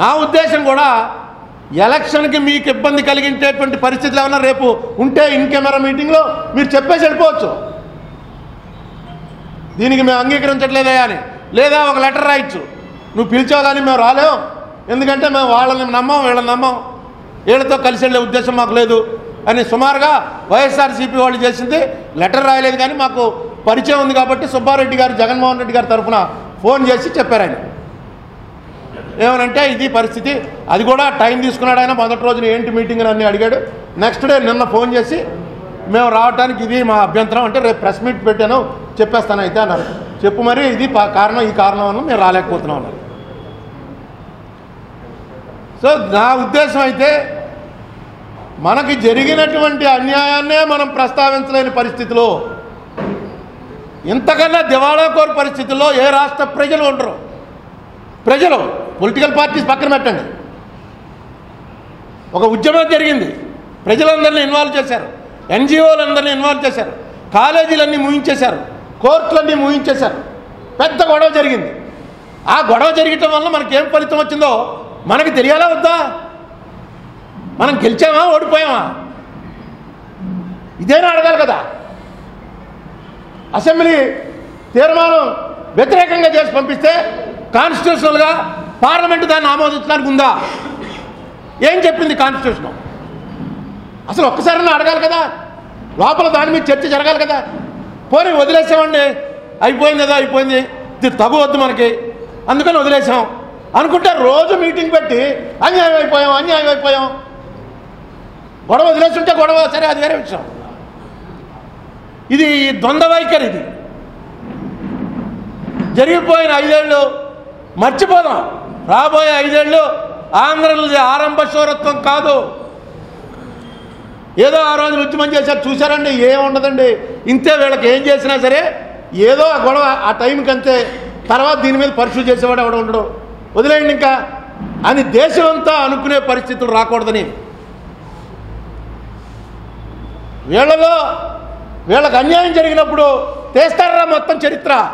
నా ఉద్దేశం కూడా ఎలక్షన్కి మీకు ఇబ్బంది కలిగించేటువంటి పరిస్థితులు ఏమన్నా రేపు ఉంటే ఇన్ కెమెరా మీటింగ్లో మీరు చెప్పేసి వెళ్ళిపోవచ్చు. దీనికి మేము అంగీకరించట్లేదా అని. లేదా ఒక లెటర్ రాయొచ్చు. నువ్వు పిలిచావు కానీ మేము రాలేం. ఎందుకంటే మేము వాళ్ళని నమ్మం వీళ్ళని నమ్మం. వీళ్ళతో కలిసి వెళ్ళే ఉద్దేశం మాకు లేదు అని సుమారుగా వైఎస్ఆర్సీపీ వాళ్ళు చేసింది. లెటర్ రాయలేదు కానీ మాకు పరిచయం ఉంది కాబట్టి సుబ్బారెడ్డి గారు జగన్మోహన్ రెడ్డి గారి తరఫున ఫోన్ చేసి చెప్పారు ఆయన. ఏమనంటే ఇది పరిస్థితి. అది కూడా టైం తీసుకున్నాడు ఆయన. మొదటి రోజున ఏంటి మీటింగ్ అని అన్ని అడిగాడు. నెక్స్ట్ డే నిన్న ఫోన్ చేసి మేము రావడానికి ఇది మా అభ్యంతరం అంటే రేపు ప్రెస్ మీట్ పెట్టాను చెప్పేస్తాను అయితే అన్నారు. చెప్పు మరి ఇది కారణం ఈ కారణం అని మేము రాలేకపోతున్నాం అన్నారు. సో నా ఉద్దేశం అయితే మనకి జరిగినటువంటి అన్యాయాన్నే మనం ప్రస్తావించలేని పరిస్థితిలో ఇంతకన్నా దివాళా కోరు పరిస్థితుల్లో ఏ రాష్ట్ర ప్రజలు ఉండరు. ప్రజలు పొలిటికల్ పార్టీస్ పక్కన పెట్టండి. ఒక ఉద్యమం జరిగింది. ప్రజలందరినీ ఇన్వాల్వ్ చేశారు. ఎన్జిఓలందరినీ ఇన్వాల్వ్ చేశారు. కాలేజీలన్నీ ముగించేశారు. కోర్టులన్నీ ముగించేశారు. పెద్ద గొడవ జరిగింది. ఆ గొడవ జరగటం వల్ల మనకేం ఫలితం వచ్చిందో మనకి తెలియాలా వద్దా? మనం గెలిచామా? ఓడిపోయామా? ఇదేనా అడగాలి కదా. అసెంబ్లీ తీర్మానం వ్యతిరేకంగా చేసి పంపిస్తే కాన్స్టిట్యూషనల్గా పార్లమెంటు దాన్ని ఆమోదించడానికి ఉందా? ఏం చెప్పింది కాన్స్టిట్యూషన్? అసలు ఒక్కసారైనా అడగాలి కదా? లోపల దాని మీద చర్చ జరగాలి కదా? పోనీ వదిలేసామండి అయిపోయింది ఏదో అయిపోయింది. ఇది తగ్గవద్దు మనకి. అందుకని వదిలేసాం. అనుకుంటే రోజు మీటింగ్ పెట్టి అన్యాయం అయిపోయాం అన్యాయం అయిపోయాం. గొడవ వదిలేస్తుంటే గొడవ సరే అది వేరే విషయం. ఇది ద్వంద్వ వైఖరి ఇది. జరిగిపోయిన ఐదేళ్ళు మర్చిపోదాం. రాబోయే ఐదేళ్ళు ఆంధ్రది ఆరంభ శౌరత్వం కాదు. ఏదో ఆ రోజు ఉద్యమం చేశారు చూశారండి ఏం ఉండదండి. ఇంతే వీళ్ళకి ఏం చేసినా సరే ఏదో ఆ గొడవ ఆ టైంకి అంతే. తర్వాత దీని మీద పరిశుద్ధి చేసేవాడు ఎవడ ఉండడు. వదిలేయండి ఇంకా. అని దేశం అంతా అనుకునే పరిస్థితులు రాకూడదని. వీళ్ళలో వీళ్ళకి అన్యాయం జరిగినప్పుడు తీస్తారా మొత్తం చరిత్ర?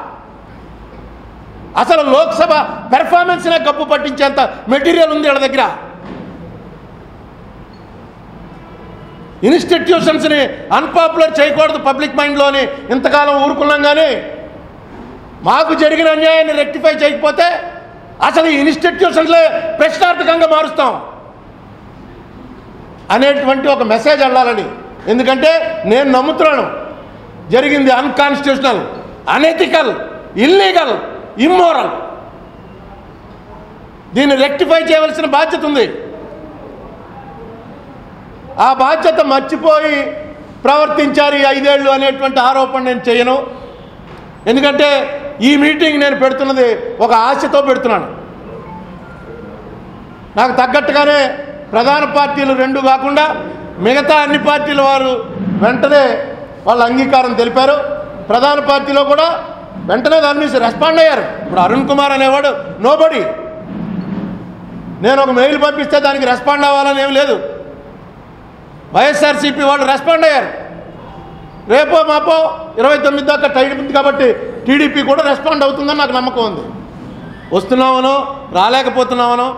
అసలు లోక్సభ పెర్ఫార్మెన్స్నే గప్పు పట్టించేంత మెటీరియల్ ఉంది వాళ్ళ దగ్గర. ఇన్స్టిట్యూషన్స్ని అన్పాపులర్ చేయకూడదు పబ్లిక్ మైండ్లోని ఇంతకాలం ఊరుకున్నాం కానీ మాకు జరిగిన అన్యాయాన్ని రెక్టిఫై చేయకపోతే అసలు ఈ ఇన్స్టిట్యూషన్స్లే ప్రశ్నార్థకంగా మారుస్తాం. అనేటువంటి ఒక మెసేజ్ వెళ్ళాలని ఎందుకంటే నేను నమ్ముతున్నాను జరిగింది అన్కాన్స్టిట్యూషనల్ అనెథికల్ ఇల్లీగల్ ఇమ్మోరల్ దీన్ని రెక్టిఫై చేయవలసిన బాధ్యత ఉంది. ఆ బాధ్యత మర్చిపోయి ప్రవర్తించారు ఈ ఐదేళ్ళు అనేటువంటి ఆరోపణ నేను చేయను. ఎందుకంటే ఈ మీటింగ్ నేను పెడుతున్నది ఒక ఆశతో పెడుతున్నాను. నాకు తగ్గట్టుగానే ప్రధాన పార్టీలు రెండు కాకుండా మిగతా అన్ని పార్టీల వారు వెంటనే వాళ్ళ అంగీకారం తెలిపారు. ప్రధాన పార్టీలో కూడా వెంటనే దాని మీద రెస్పాండ్ అయ్యారు. ఇప్పుడు అరుణ్ కుమార్ అనేవాడు నోబడి నేను ఒక మెయిల్ పంపిస్తే దానికి రెస్పాండ్ అవ్వాలని ఏం లేదు. వైఎస్ఆర్సీపీ వాళ్ళు రెస్పాండ్ అయ్యారు. రేపో మాపో ఇరవై తొమ్మిది దాకా టైం ఉంది కాబట్టి టీడీపీ కూడా రెస్పాండ్ అవుతుందని నాకు నమ్మకం ఉంది. వస్తున్నామనో రాలేకపోతున్నామనో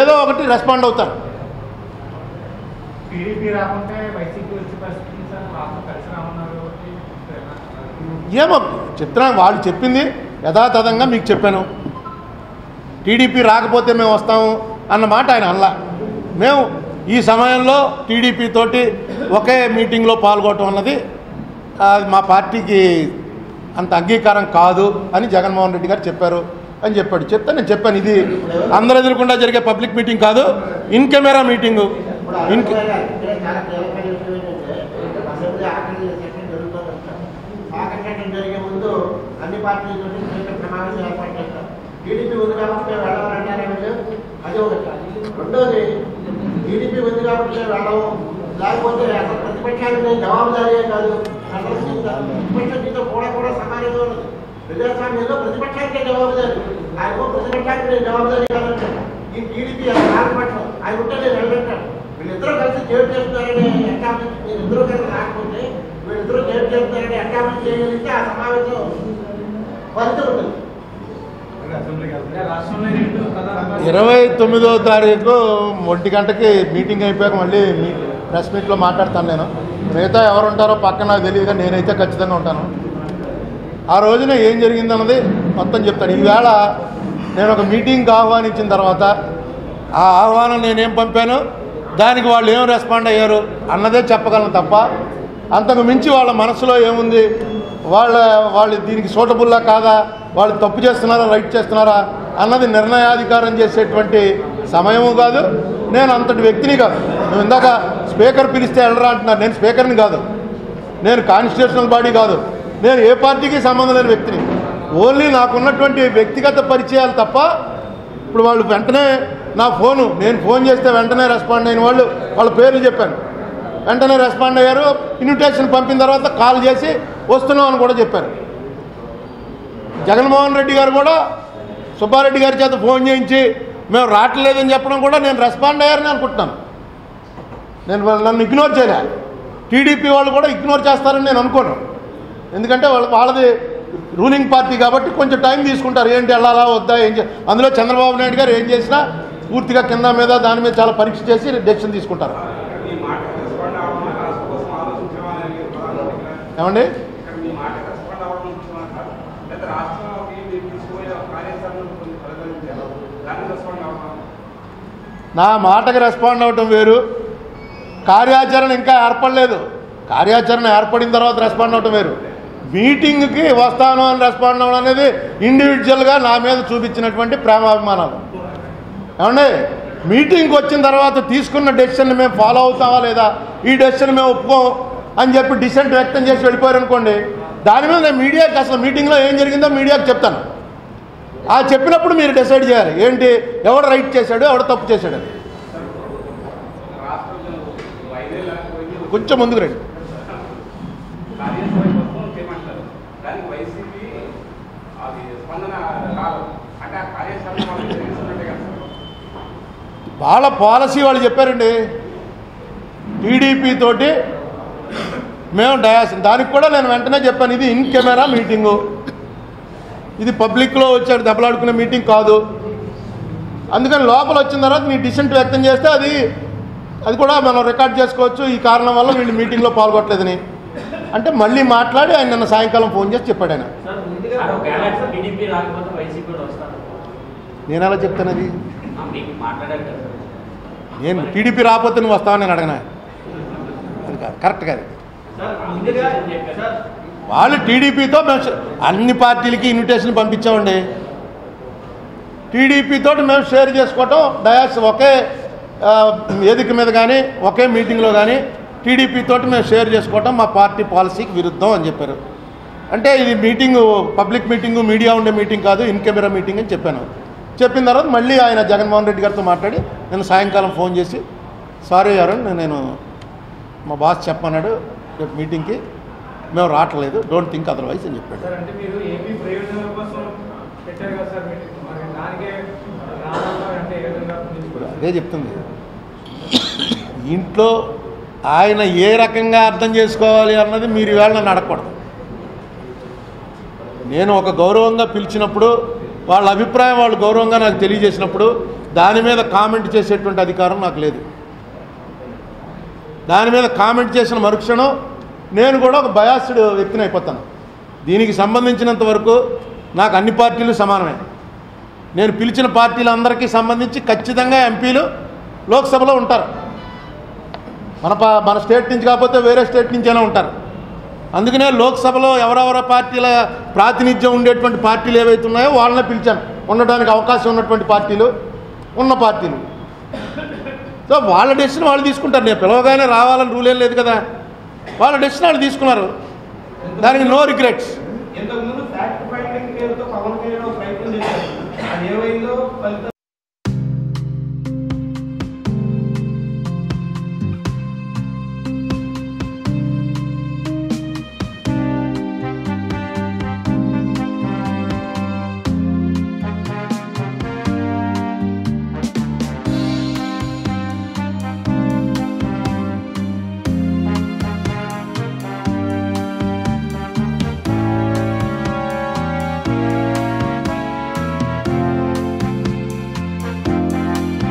ఏదో ఒకటి రెస్పాండ్ అవుతారు టీడీపీ రాకుంటే వైసీపీ వచ్చే పరిస్థితి ఉంది సార్ వాళ్ళతో కలిసి రామన్నారు కాబట్టి ఏమో చిత్రం వాళ్ళు చెప్పింది యథాతథంగా మీకు చెప్పాను. టీడీపీ రాకపోతే మేము వస్తాము అన్నమాట ఆయన అల్లా మేము ఈ సమయంలో టీడీపీ తోటి ఒకే మీటింగ్లో పాల్గొనడం అన్నది అది మా పార్టీకి అంత అంగీకారం కాదు అని జగన్మోహన్ రెడ్డి గారు చెప్పారు అని చెప్పాడు. చెప్తే నేను చెప్పాను ఇది అందరు ఎదురకుండా జరిగే పబ్లిక్ మీటింగ్ కాదు ఇన్ కెమెరా మీటింగు. ఇన్ అభిప్రాయాలు జరిగే ముందు అన్ని పార్టీలతో ప్రత్యేక సమావేశం ఏర్పాటు చేస్తారు. టీడీపీ ఉంది కాబట్టి వెళ్ళాలంటారా వీళ్ళు అది ఒకటి రెండోది టీడీపీ ఉంది కాబట్టి మేము వెళ్ళము లేకపోతే అసలు ప్రతిపక్షానికి జవాబుదారీయే కాదు. అసలు ప్రతిపక్షంతో కూడా కూడా సమానంగా ఉన్నది. ప్రజాస్వామ్యంలో ప్రతిపక్షానికే జవాబుదారి. ఆయన ప్రతిపక్షానికి నేను జవాబుదారీ కాదంటే ఈ టీడీపీ రాకపోవడం ఆయన ఉంటే నేను వెళ్ళంటాను వీళ్ళిద్దరూ కలిసి చేరు చేస్తున్నారని ఎస్టాబ్లిష్ వీళ్ళిద్దరూ కలిసి రాకపోతే ఇద్దరు ఏం చేస్తున్నారని ఎస్టాబ్లిష్ చేయగలిగితే ఆ సమావేశం ఫలితం ఉంటుంది ఇరవై తొమ్మిదో తారీఖు ఒంటి గంటకి మీటింగ్ అయిపోయాక మళ్ళీ మీ ప్రెస్ మీట్లో మాట్లాడతాను నేను. మిగతా ఎవరు ఉంటారో పక్కన నాకు తెలియదు కానీ నేనైతే ఖచ్చితంగా ఉంటాను. ఆ రోజున ఏం జరిగిందన్నది మొత్తం చెప్తాను. ఈవేళ నేను ఒక మీటింగ్కి ఆహ్వానించిన తర్వాత ఆ ఆహ్వానం నేనేం పంపాను? దానికి వాళ్ళు ఏం రెస్పాండ్ అయ్యారు? అన్నదే చెప్పగలను తప్ప అంతకు మించి వాళ్ళ మనసులో ఏముంది? వాళ్ళ వాళ్ళు దీనికి సూటబుల్లా కాదా? వాళ్ళు తప్పు చేస్తున్నారా? రైట్ చేస్తున్నారా? అన్నది నిర్ణయాధికారం చేసేటువంటి సమయము కాదు. నేను అంతటి వ్యక్తిని కాదు. నువ్వు ఇందాక స్పీకర్ పిలిస్తే వెళ్ళరా అంటున్నారు. నేను స్పీకర్ని కాదు. నేను కాన్స్టిట్యూషనల్ బాడీ కాదు. నేను ఏ పార్టీకి సంబంధం లేని వ్యక్తిని. ఓన్లీ నాకున్నటువంటి వ్యక్తిగత పరిచయాలు తప్ప ఇప్పుడు వాళ్ళు వెంటనే నా ఫోను నేను ఫోన్ చేస్తే వెంటనే రెస్పాండ్ అయిన వాళ్ళు వాళ్ళ పేర్లు చెప్పాను. వెంటనే రెస్పాండ్ అయ్యారు. ఇన్విటేషన్ పంపిన తర్వాత కాల్ చేసి వస్తున్నాం అని కూడా చెప్పారు. జగన్మోహన్ రెడ్డి గారు కూడా సుబ్బారెడ్డి గారి చేత ఫోన్ చేయించి మేము రావట్లేదని చెప్పడం కూడా నేను రెస్పాండ్ అయ్యారని అనుకుంటున్నాను నేను నన్ను ఇగ్నోర్ చేయలే. టీడీపీ వాళ్ళు కూడా ఇగ్నోర్ చేస్తారని నేను అనుకోను. ఎందుకంటే వాళ్ళ వాళ్ళది రూలింగ్ పార్టీ కాబట్టి కొంచెం టైం తీసుకుంటారు. ఏంటి వెళ్ళాలా వద్దా ఏం అందులో చంద్రబాబు నాయుడు గారు ఏం చేసినా పూర్తిగా కింద మీద దాని మీద చాలా పరీక్ష చేసి డెసిషన్ తీసుకుంటారు. అవ్వడం నా మాటకి రెస్పాండ్ అవ్వటం వేరు. కార్యాచరణ ఇంకా ఏర్పడలేదు. కార్యాచరణ ఏర్పడిన తర్వాత రెస్పాండ్ అవ్వటం వేరు. మీటింగ్కి వస్తాను అని రెస్పాండ్ అవ్వడం అనేది ఇండివిజువల్గా నా మీద చూపించినటువంటి ప్రేమాభిమానాలు. ఏమండి? మీటింగ్కి వచ్చిన తర్వాత తీసుకున్న డెసిషన్ మేము ఫాలో అవుతామా లేదా? ఈ డెసిషన్ మేము ఒప్పుకోం అని చెప్పి డిసెంట్ వ్యక్తం చేసి వెళ్ళిపోయారు అనుకోండి దాని మీద నేను మీడియాకి అసలు మీటింగ్లో ఏం జరిగిందో మీడియాకి చెప్తాను. ఆ చెప్పినప్పుడు మీరు డిసైడ్ చేయాలి. ఏంటి? ఎవడు రైట్ చేశాడు? ఎవడు తప్పు చేశాడు? అని కొంచెం ముందుకు రండి. వాళ్ళ పాలసీ వాళ్ళు చెప్పారండి టీడీపీ తోటి మేము డయాస్ దానికి కూడా నేను వెంటనే చెప్పాను ఇది ఇన్ కెమెరా మీటింగు ఇది పబ్లిక్లో వచ్చాడు దెబ్బలాడుకునే మీటింగ్ కాదు. అందుకని లోపల వచ్చిన తర్వాత నీ డిసెంట్ వ్యక్తం చేస్తే అది అది కూడా మనం రికార్డ్ చేసుకోవచ్చు ఈ కారణం వల్ల వీళ్ళు మీటింగ్లో పాల్గొట్టలేదని అంటే మళ్ళీ మాట్లాడి ఆయన నిన్న సాయంకాలం ఫోన్ చేసి చెప్పాడు ఆయన. సార్ ముందుగా ఒకవేళ టీడీపీ రాకపోతే వైసీపీ కూడా వస్తారు నేను ఎలా చెప్తాను అది. నేను టీడీపీ రాకపోతే నువ్వు వస్తావని నేను అడగనా? అది కాదు కరెక్ట్ కాదు. వాళ్ళు టీడీపీతో మేము అన్ని పార్టీలకి ఇన్విటేషన్ పంపించామండి. టీడీపీతో మేము షేర్ చేసుకోవటం డయాస్ ఒకే వేదిక మీద కానీ ఒకే మీటింగ్లో కానీ టీడీపీతో మేము షేర్ చేసుకోవటం మా పార్టీ పాలసీకి విరుద్ధం అని చెప్పారు. అంటే ఇది meeting public meeting media meeting meeting కాదు ఇన్ కెమెరా మీటింగ్ అని చెప్పాను. చెప్పిన తర్వాత మళ్ళీ ఆయన జగన్మోహన్ రెడ్డి గారితో మాట్లాడి నేను సాయంకాలం ఫోన్ చేసి సారీ గారు నేను మా బాస్ చెప్పన్నాడు రేపు మీటింగ్కి మేము రావట్లేదు. డోంట్ థింక్ అదర్వైజ్ అని చెప్పాడు. అదే చెప్తుంది. ఇంట్లో ఆయన ఏ రకంగా అర్థం చేసుకోవాలి అన్నది మీరు ఈవేళ నన్ను అడగకూడదు. నేను ఒక గౌరవంగా పిలిచినప్పుడు వాళ్ళ అభిప్రాయం వాళ్ళు గౌరవంగా నాకు తెలియజేసినప్పుడు దాని మీద కామెంట్ చేసేటువంటి అధికారం నాకు లేదు. దాని మీద కామెంట్ చేసిన మరుక్షణం నేను కూడా ఒక బయాస్డ్ వ్యక్తిని అయిపోతాను. దీనికి సంబంధించినంత వరకు నాకు అన్ని పార్టీలు సమానమే. నేను పిలిచిన పార్టీలందరికీ సంబంధించి ఖచ్చితంగా ఎంపీలు లోక్సభలో ఉంటారు. మన మన స్టేట్ నుంచి కాకపోతే వేరే స్టేట్ నుంచైనా ఉంటారు. అందుకనే లోక్సభలో ఎవరెవర పార్టీల ప్రాతినిధ్యం ఉండేటువంటి పార్టీలు ఏవైతే ఉన్నాయో వాళ్ళనే పిలిచాను. ఉండడానికి అవకాశం ఉన్నటువంటి పార్టీలు ఉన్న పార్టీలు. సో వాళ్ళ డెసిషన్ వాళ్ళు తీసుకుంటారు. నేను పిలవగానే రావాలని రూల్ ఏం లేదు కదా. వాళ్ళు డెసిషన్ వాళ్ళు తీసుకున్నారు. దానికి నో రిగ్రెట్స్. ఇంతకుముందు ఫ్యాక్ట్ ఫైండింగ్ పేరుతో పవన్ కళ్యాణ్ ప్రయత్నం చేశారు అది ఏమైందో ఫలితం